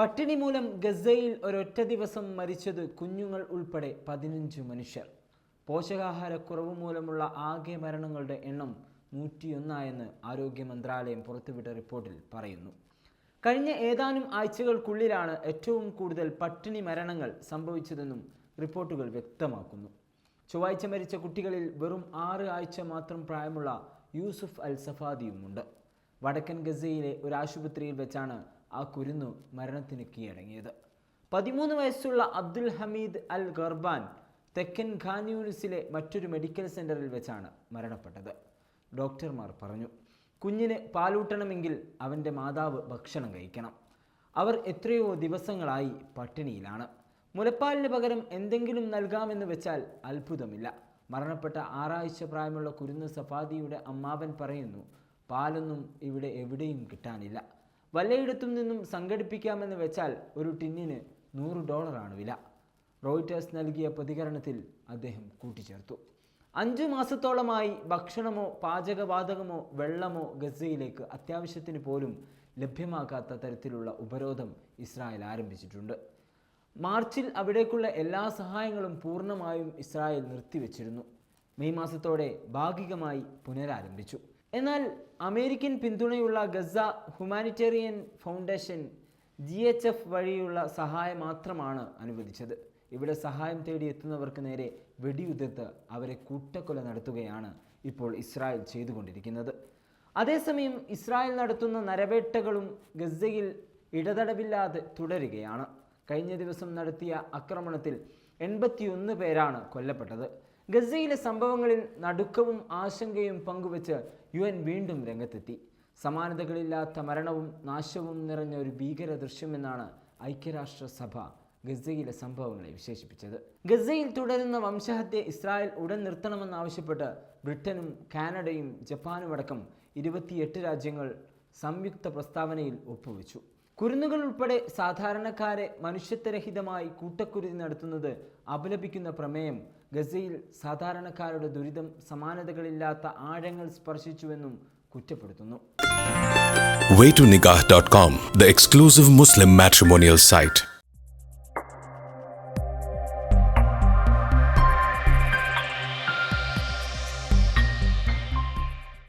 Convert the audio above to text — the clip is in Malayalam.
പട്ടിണി മൂലം ഗസയിൽ ഒരൊറ്റ ദിവസം മരിച്ചത് കുഞ്ഞുങ്ങൾ ഉൾപ്പെടെ പതിനഞ്ച് മനുഷ്യർ. പോഷകാഹാരക്കുറവ് മൂലമുള്ള ആകെ മരണങ്ങളുടെ എണ്ണം നൂറ്റിയൊന്നായെന്ന് ആരോഗ്യ മന്ത്രാലയം പുറത്തുവിട്ട റിപ്പോർട്ടിൽ പറയുന്നു. കഴിഞ്ഞ ഏതാനും ആഴ്ചകൾക്കുള്ളിലാണ് ഏറ്റവും കൂടുതൽ പട്ടിണി മരണങ്ങൾ സംഭവിച്ചതെന്നും റിപ്പോർട്ടുകൾ വ്യക്തമാക്കുന്നു. ചൊവ്വാഴ്ച മരിച്ച കുട്ടികളിൽ വെറും ആറ് ആഴ്ച മാത്രം പ്രായമുള്ള യൂസുഫ് അൽ സഫാദിയുമുണ്ട്. വടക്കൻ ഗസയിലെ ഒരു ആശുപത്രിയിൽ വെച്ചാണ് ആ കുരുന്നു മരണത്തിന് കീഴടങ്ങിയത്. പതിമൂന്ന് വയസ്സുള്ള അബ്ദുൽ ഹമീദ് അൽ ഗർബാൻ തെക്കൻ ഖാൻ യൂണിസിലെ മറ്റൊരു മെഡിക്കൽ സെന്ററിൽ വെച്ചാണ് മരണപ്പെട്ടത്. ഡോക്ടർമാർ പറഞ്ഞു കുഞ്ഞിന് പാലൂട്ടണമെങ്കിൽ അവന്റെ മാതാവ് ഭക്ഷണം കഴിക്കണം. അവർ എത്രയോ ദിവസങ്ങളായി പട്ടിണിയിലാണ്. മുലപ്പാലിന് പകരം എന്തെങ്കിലും നൽകാമെന്ന് വെച്ചാൽ അത്ഭുതമില്ല. മരണപ്പെട്ട ആറാഴ്ച പ്രായമുള്ള കുരുന്ന് സഫാദിയുടെ അമ്മാവൻ പറയുന്നു പാലൊന്നും ഇവിടെ എവിടെയും കിട്ടാനില്ല. വല്ലയിടത്തും നിന്നും സംഘടിപ്പിക്കാമെന്ന് വെച്ചാൽ ഒരു ടിന്നിന് നൂറ് ഡോളറാണ് വില. റോയിറ്റേഴ്സ് നൽകിയ പ്രതികരണത്തിൽ അദ്ദേഹം കൂട്ടിച്ചേർത്തു. അഞ്ചു മാസത്തോളമായി ഭക്ഷണമോ പാചകവാതകമോ വെള്ളമോ ഗസയിലേക്ക് അത്യാവശ്യത്തിന് പോലും ലഭ്യമാകാത്ത തരത്തിലുള്ള ഉപരോധം ഇസ്രായേൽ ആരംഭിച്ചിട്ടുണ്ട്. മാർച്ചിൽ അവിടേക്കുള്ള എല്ലാ സഹായങ്ങളും പൂർണമായും ഇസ്രായേൽ നിർത്തിവെച്ചിരുന്നു. മെയ് മാസത്തോടെ ഭാഗികമായി പുനരാരംഭിച്ചു. എന്നാൽ അമേരിക്കൻ പിന്തുണയുള്ള Gaza humanitarian foundation G H F വഴിയുള്ള സഹായം മാത്രമാണ് അനുവദിച്ചത്. ഇവിടെ സഹായം തേടി എത്തുന്നവർക്ക് നേരെ വെടിയുതിർത്ത് അവരെ കൂട്ടക്കൊല നടത്തുകയാണ് ഇപ്പോൾ ഇസ്രായേൽ ചെയ്തുകൊണ്ടിരിക്കുന്നത്. അതേസമയം ഇസ്രായേൽ നടത്തുന്ന നരവേട്ടകളും ഗസയിൽ ഇടതടവില്ലാതെ തുടരുകയാണ്. കഴിഞ്ഞ ദിവസം നടത്തിയ ആക്രമണത്തിൽ എൺപത്തിയൊന്ന് പേരാണ് കൊല്ലപ്പെട്ടത്. ഗസയിലെ സംഭവങ്ങളിൽ നടുക്കവും ആശങ്കയും പങ്കുവച്ച് യു എൻ വീണ്ടും രംഗത്തെത്തി. സമാനതകളില്ലാത്ത മരണവും നാശവും നിറഞ്ഞ ഒരു ഭീകര ദൃശ്യമെന്നാണ് ഐക്യരാഷ്ട്രസഭ ഗസയിലെ സംഭവങ്ങളെ വിശേഷിപ്പിച്ചത്. ഗസയിൽ തുടരുന്ന വംശഹത്യ ഇസ്രായേൽ ഉടൻ നിർത്തണമെന്നാവശ്യപ്പെട്ട് ബ്രിട്ടനും കാനഡയും ജപ്പാനുമടക്കം ഇരുപത്തിയെട്ട് രാജ്യങ്ങൾ സംയുക്ത പ്രസ്താവനയിൽ ഒപ്പുവെച്ചു. കുരുന്നുകൾ ഉൾപ്പെടെ സാധാരണക്കാരെ മനുഷ്യത്വരഹിതമായി കൂട്ടക്കുരുതി നടത്തുന്നത് അപലപിക്കുന്ന പ്രമേയം ഗസയിൽ സാധാരണക്കാരുടെ ദുരിതം സമാനതകളില്ലാത്ത ആഴങ്ങൾ സ്പർശിച്ചുവെന്നും കുറ്റപ്പെടുത്തുന്നു waytonikah.com, the exclusive Muslim matrimonial site.